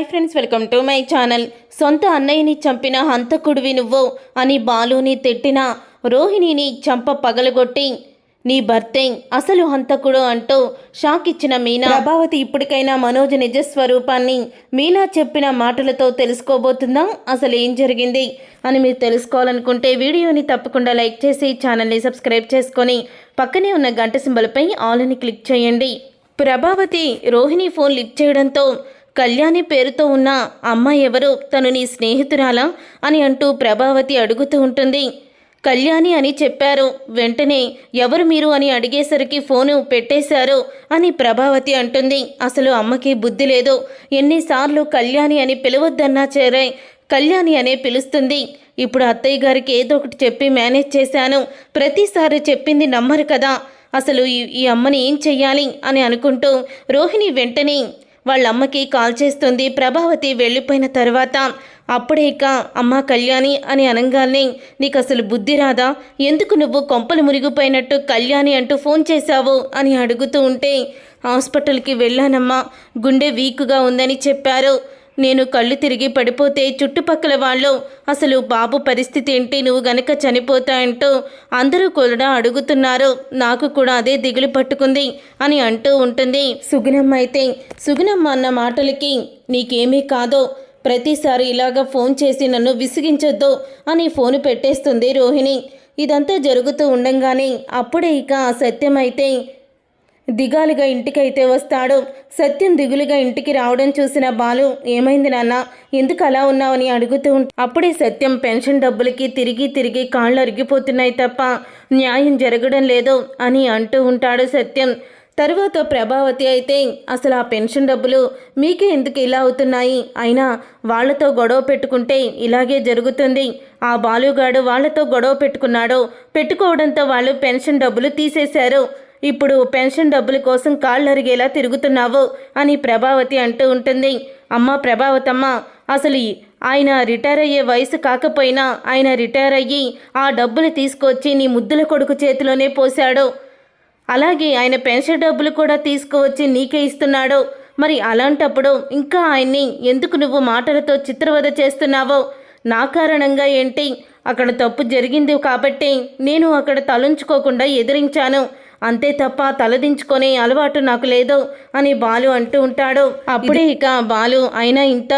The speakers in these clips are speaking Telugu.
Hi friends welcome to my channel. సొంత అన్నయ్యని చంపిన హంతకుడివి నువ్వు అని బాలుని తిట్టిన రోహిణిని చంప పగలగొట్టి నీ భర్తే అసలు హంతకుడు అంటూ షాక్ ఇచ్చిన మీనా. ప్రభావతి ఇప్పటికైనా మనోజ్ నిజ స్వరూపాన్ని మీనా చెప్పిన మాటలతో తెలుసుకోబోతుందా? అసలు ఏం జరిగింది అని మీరు తెలుసుకోవాలనుకుంటే వీడియోని తప్పకుండా లైక్ చేసి ఛానల్ని సబ్స్క్రైబ్ చేసుకొని పక్కనే ఉన్న గంట సింబల్పై ఆల్ అని క్లిక్ చేయండి. ప్రభావతి రోహిణి ఫోన్ లిఫ్ట్ చేయడంతో కళ్యాణి పేరుతో ఉన్న అమ్మాయి ఎవరు తను నీ స్నేహితురాలా? అని అంటూ ప్రభావతి అడుగుతూ ఉంటుంది. కళ్యాణి అని చెప్పారు. వెంటనే ఎవరు మీరు అని అడిగేసరికి ఫోను పెట్టేశారు అని ప్రభావతి అంటుంది. అసలు అమ్మకి బుద్ధి లేదు. ఎన్నిసార్లు కళ్యాణి అని పిలవద్దన్నా చేరే కళ్యాణి అనే పిలుస్తుంది. ఇప్పుడు అత్తయ్య గారికి ఏదో ఒకటి చెప్పి మేనేజ్ చేశాను. ప్రతిసారి చెప్పింది నమ్మరు కదా. అసలు ఈ ఈ అమ్మని ఏం చెయ్యాలి అని అనుకుంటూ రోహిణి వెంటనే వాళ్ళ అమ్మకి కాల్ చేస్తుంది. ప్రభావతి వెళ్ళిపోయిన తర్వాత అప్పుడే ఇక అమ్మ కళ్యాణి అని అనగానే నీకు అసలు బుద్ధి రాదా? ఎందుకు నువ్వు కొంపలు మురిగిపోయినట్టు కళ్యాణి అంటూ ఫోన్ చేశావు? అని అడుగుతూ ఉంటే హాస్పిటల్కి వెళ్ళానమ్మా. గుండె వీక్గా ఉందని చెప్పారు. నేను కళ్ళు తిరిగి పడిపోతే చుట్టుపక్కల వాళ్ళు అసలు బాబు పరిస్థితి ఏంటి? నువ్వు గనక చనిపోతాయంటూ అందరూ కూడా అడుగుతున్నారు. నాకు కూడా అదే దిగులు పట్టుకుంది అని అంటూ ఉంటుంది. సుగుణమ్మ అయితే సుగుణమ్మ అన్న మాటలకి నీకేమీ కాదో. ప్రతిసారి ఇలాగ ఫోన్ చేసి నన్ను విసిగించొద్దు అని ఫోన్ పెట్టేస్తుంది రోహిణి. ఇదంతా జరుగుతూ ఉండంగానే అప్పుడే ఇక ఆ దిగాలుగా ఇంటికైతే వస్తాడు. సత్యం దిగులుగా ఇంటికి రావడం చూసిన బాలు ఏమైంది నాన్న? ఎందుకు అలా ఉన్నావని అడుగుతూ అప్పుడే సత్యం పెన్షన్ డబ్బులకి తిరిగి తిరిగి కాళ్ళు అరిగిపోతున్నాయి తప్ప న్యాయం జరగడం లేదు అని అంటూ ఉంటాడు సత్యం. తరువాత ప్రభావతి అయితే అసలు ఆ పెన్షన్ డబ్బులు మీకే ఎందుకు ఇలా అవుతున్నాయి? అయినా వాళ్ళతో గొడవ పెట్టుకుంటే ఇలాగే జరుగుతుంది. ఆ బాలుగాడు వాళ్ళతో గొడవ పెట్టుకున్నాడు. పెట్టుకోవడంతో వాళ్ళు పెన్షన్ డబ్బులు తీసేశారు. ఇప్పుడు పెన్షన్ డబ్బుల కోసం కాళ్ళు అరిగేలా తిరుగుతున్నావు అని ప్రభావతి అంటూ ఉంటుంది. అమ్మ ప్రభావతమ్మ అసలు ఈ- ఆయన రిటైర్ అయ్యే వయసు కాకపోయినా ఆయన రిటైర్ అయ్యి ఆ డబ్బులు తీసుకొచ్చి నీ ముద్దుల కొడుకు చేతిలోనే పోశాడు. అలాగే ఆయన పెన్షన్ డబ్బులు కూడా తీసుకువచ్చి నీకే ఇస్తున్నాడు. మరి అలాంటప్పుడు ఇంకా ఆయన్ని ఎందుకు నువ్వు మాటలతో చిత్రవద చేస్తున్నావో? నా కారణంగా ఏంటి? అక్కడ తప్పు జరిగింది కాబట్టి నేను అక్కడ తలుంచుకోకుండా ఎదిరించాను. అంతే తప్ప తలదించుకునే అలవాటు నాకు లేదు అని బాలు అంటూ ఉంటాడు. అప్పుడే ఇక బాలు అయినా ఇంత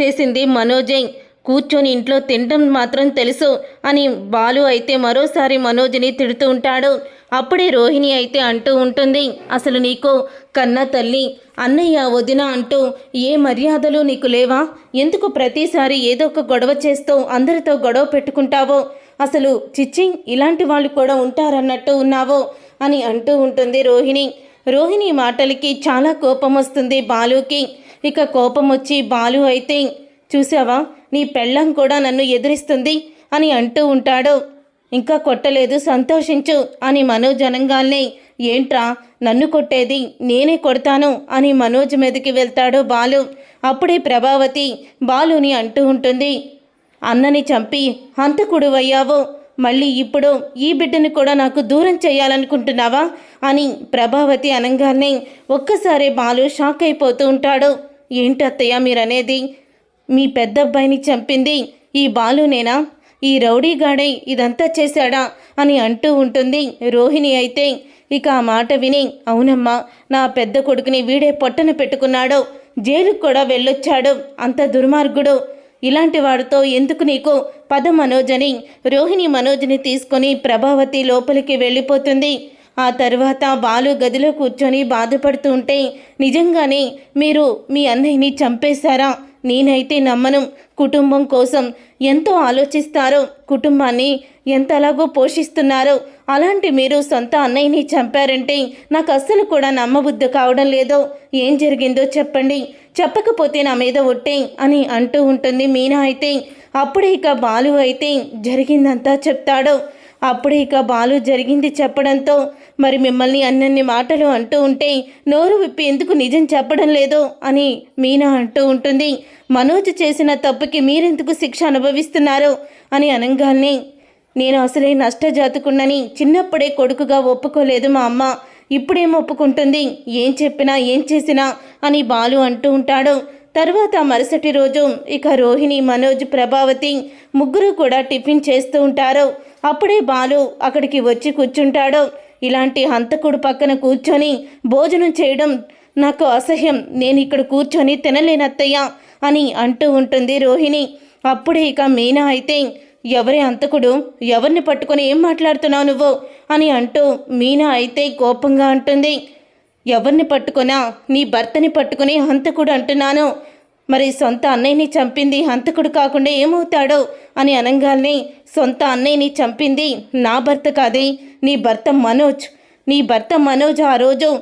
చేసింది మనోజే. కూర్చొని ఇంట్లో తినడం మాత్రం తెలుసు అని బాలు అయితే మరోసారి మనోజ్ని తిడుతూ ఉంటాడు. అప్పుడే రోహిణి అయితే అంటూ ఉంటుంది అసలు నీకు కన్న తల్లి అన్నయ్య వదిన అంటూ ఏ మర్యాదలు నీకు లేవా? ఎందుకు ప్రతిసారి ఏదో ఒక గొడవ చేస్తూ అందరితో గొడవ పెట్టుకుంటావో? అసలు చిచ్చింగ్ ఇలాంటి వాళ్ళు కూడా ఉంటారన్నట్టు ఉన్నావో? అని అంటూ ఉంటుంది రోహిణి. రోహిణి మాటలకి చాలా కోపం వస్తుంది బాలుకి. ఇక కోపం వచ్చి బాలు అయితే చూసావా? నీ పెళ్ళం కూడా నన్ను ఎదిరిస్తుంది అని అంటూ ఉంటాడు. ఇంకా కొట్టలేదు సంతోషించు అని మనోజ్ ఏంట్రా? నన్ను కొట్టేది నేనే కొడతాను అని మనోజ్ మీదకి వెళ్తాడు బాలు. అప్పుడే ప్రభావతి బాలుని అంటూ ఉంటుంది. అన్నని చంపి హంతకుడు అయ్యావు మళ్ళీ ఇప్పుడు ఈ బిడ్డని కూడా నాకు దూరం చేయాలనుకుంటున్నావా? అని ప్రభావతి అనంగానే ఒక్కసారి బాలు షాక్ అయిపోతూ ఉంటాడు. ఏంటి అత్తయ్య మీరనేది? మీ పెద్ద అబ్బాయిని చంపింది ఈ బాలునేనా? ఈ రౌడీగాడే ఇదంతా చేశాడా? అని అంటూ ఉంటుంది రోహిణి అయితే. ఇక ఆ మాట విని అవునమ్మా నా పెద్ద కొడుకుని వీడే పొట్టన పెట్టుకున్నాడు. జైలుకు కూడా వెళ్ళొచ్చాడు. అంత దుర్మార్గుడు. ఇలాంటి వాడితో ఎందుకు నీకు పద మనోజ్ అని రోహిణి మనోజ్ని తీసుకొని ప్రభావతి లోపలికి వెళ్ళిపోతుంది? ఆ తర్వాత బాలు గదిలో కూర్చొని బాధపడుతూ ఉంటే నిజంగానే మీరు మీ అన్నయ్యని చంపేశారా? నేనైతే నమ్మను. కుటుంబం కోసం ఎంతో ఆలోచిస్తారో కుటుంబాన్ని ఎంతలాగో పోషిస్తున్నారో అలాంటి మీరు సొంత అన్నయ్యని చంపారంటే నాకు అస్సలు కూడా నమ్మబుద్ధి కావడం లేదో ఏం జరిగిందో చెప్పండి. చెప్పకపోతే నా మీద ఒట్టే అని అంటూ ఉంటుంది మీనా అయితే. అప్పుడే ఇక బాలు అయితే జరిగిందంతా చెప్తాడు. అప్పుడే ఇక బాలు జరిగింది చెప్పడంతో మరి మిమ్మల్ని అన్నన్ని మాటలు అంటూ ఉంటే నోరు విప్పి ఎందుకు నిజం చెప్పడం లేదు అని మీనా అంటూ ఉంటుంది. మనోజ్ చేసిన తప్పుకి మీరెందుకు శిక్ష అనుభవిస్తున్నారు అని అనగానే నేను అసలే నష్టజాతుకున్నని చిన్నప్పుడే కొడుకుగా ఒప్పుకోలేదు మా అమ్మ. ఇప్పుడేం ఒప్పుకుంటుంది? ఏం చెప్పినా ఏం చేసినా అని బాలు అంటూ ఉంటాడు. తర్వాత మరుసటి రోజు ఇక రోహిణి మనోజ్ ప్రభావతి ముగ్గురు కూడా టిఫిన్ చేస్తూ ఉంటారు. అప్పుడే బాలు అక్కడికి వచ్చి కూర్చుంటాడు. ఇలాంటి హంతకుడు పక్కన కూర్చొని భోజనం చేయడం నాకు అసహ్యం. నేను ఇక్కడ కూర్చొని తినలేనత్తయ్య అని అంటూ ఉంటుంది రోహిణి. అప్పుడే ఇక మీనా అయితే ఎవరి అంతకుడు ఎవరిని పట్టుకొని ఏం మాట్లాడుతున్నావు నువ్వు? అని అంటూ మీనా అయితే కోపంగా అంటుంది. ఎవరిని పట్టుకున్నా నీ భర్తని పట్టుకుని హంతకుడు అంటున్నాను. మరి సొంత అన్నయ్యని చంపింది హంతకుడు కాకుండా ఏమవుతాడో అని అనగానే సొంత అన్నయ్యని చంపింది నా భర్త కాదే నీ భర్త మనోజ్. నీ భర్త మనోజ్ ఆ రోజు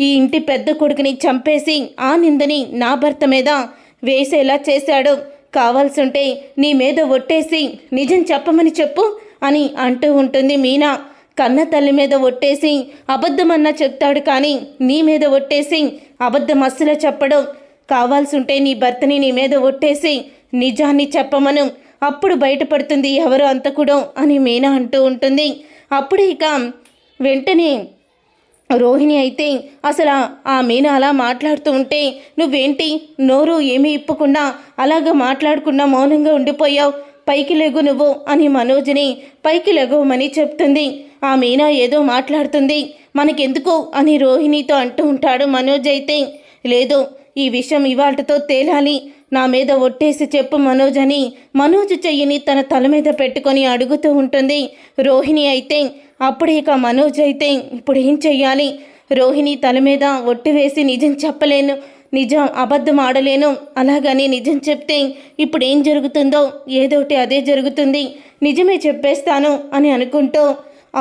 ఈ ఇంటి పెద్ద కొడుకుని చంపేసి ఆ నిందని నా భర్త మీద వేసేలా చేశాడు. కావాల్సుంటే నీ మీద ఒట్టేసి నిజం చెప్పమని చెప్పు అని అంటూ ఉంటుంది మీనా. కన్న తల్లి మీద ఒట్టేసి అబద్ధమన్నా చెప్తాడు కానీ నీ మీద ఒట్టేసి అబద్ధం అస్సలు చెప్పడం. కావాల్సుంటే నీ భర్తని నీ మీద ఒట్టేసి నిజాన్ని చెప్పమను. అప్పుడు బయటపడుతుంది ఎవరు అంతకుడో అని మీనా అంటూ ఉంటుంది. అప్పుడు ఇక వెంటనే రోహిణి అయితే అసలు ఆ- మీనా మీన అలా మాట్లాడుతూ ఉంటే నువ్వేంటి? నోరు ఏమీ ఇప్పకుండా అలాగ మాట్లాడకుండా మౌనంగా ఉండిపోయావు. పైకి లెగు నువ్వు అని మనోజ్ని పైకి లెగవమని చెప్తుంది. ఆ మీనా ఏదో మాట్లాడుతుంది. మనకెందుకు అని రోహిణితో అంటూ ఉంటాడు మనోజ్ అయితే. లేదు ఈ విషయం ఇవాళతో తేలాలి. నా మీద ఒట్టేసి చెప్పు మనోజ్ అని మనోజ్ చెయ్యిని తన తల మీద పెట్టుకొని అడుగుతూ ఉంటుంది. రోహిణి అయితే అప్పుడే ఇక మనోజ్ అయితే ఇప్పుడు ఏం చెయ్యాలి? రోహిణి తల మీద ఒట్టి వేసి నిజం చెప్పలేను. నిజం అబద్ధం ఆడలేను. అలాగని నిజం చెప్తే ఇప్పుడు ఏం జరుగుతుందో ఏదోటి అదే జరుగుతుంది. నిజమే చెప్పేస్తాను అని అనుకుంటూ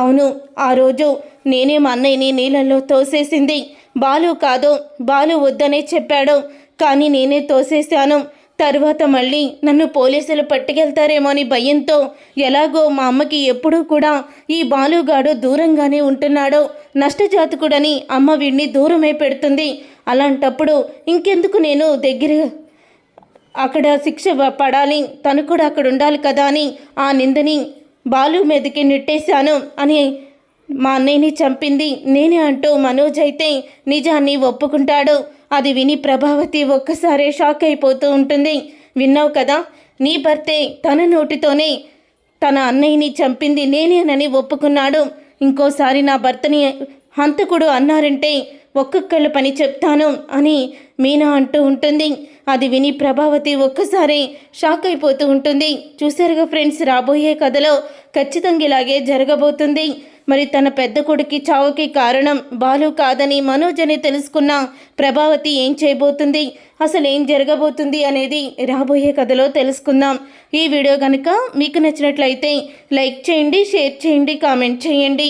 అవును ఆ రోజు నేనే మా అన్నయ్యని నీళ్ళల్లో తోసేసింది. బాలు కాదు బాలు వద్దనే చెప్పాడు. కానీ నేనే తోసేశాను. తర్వాత మళ్ళీ నన్ను పోలీసులు పట్టుకెళ్తారేమో అని భయంతో ఎలాగో మా అమ్మకి ఎప్పుడూ కూడా ఈ బాలుగాడు దూరంగానే ఉంటున్నాడో. నష్టజాతకుడని అమ్మ వీడిని దూరమే పెడుతుంది. అలాంటప్పుడు ఇంకెందుకు నేను దగ్గర అక్కడ శిక్ష పడాలి? తను కూడా అక్కడ ఉండాలి కదా అని ఆ నిందని బాలు మీదకి నెట్టేశాను అని మా అన్నయ్యని చంపింది. నేనే అంటూ మనోజ్ అయితే నిజాన్ని ఒప్పుకుంటాడు. అది విని ప్రభావతి ఒక్కసారే షాక్ అయిపోతూ ఉంటుంది. విన్నావు కదా నీ భర్తే తన నోటితోనే తన అన్నయ్యని చంపింది. నేనేనని ఒప్పుకున్నాడు. ఇంకోసారి నా భర్తని హంతకుడు అన్నారంటే ఒక్కొక్కళ్ళ పని చెప్తాను అని మీనా అంటూ ఉంటుంది. అది విని ప్రభావతి ఒక్కసారి షాక్ అయిపోతూ ఉంటుంది. చూసారుగా ఫ్రెండ్స్ రాబోయే కథలో ఖచ్చితంగా ఇలాగే జరగబోతుంది. మరి తన పెద్ద కొడుకి చావుకి కారణం బాలు కాదని మనోజ్ అని తెలుసుకున్న ప్రభావతి ఏం చేయబోతుంది? అసలు ఏం జరగబోతుంది అనేది రాబోయే కథలో తెలుసుకుందాం. ఈ వీడియో కనుక మీకు నచ్చినట్లయితే లైక్ చేయండి షేర్ చేయండి కామెంట్ చేయండి.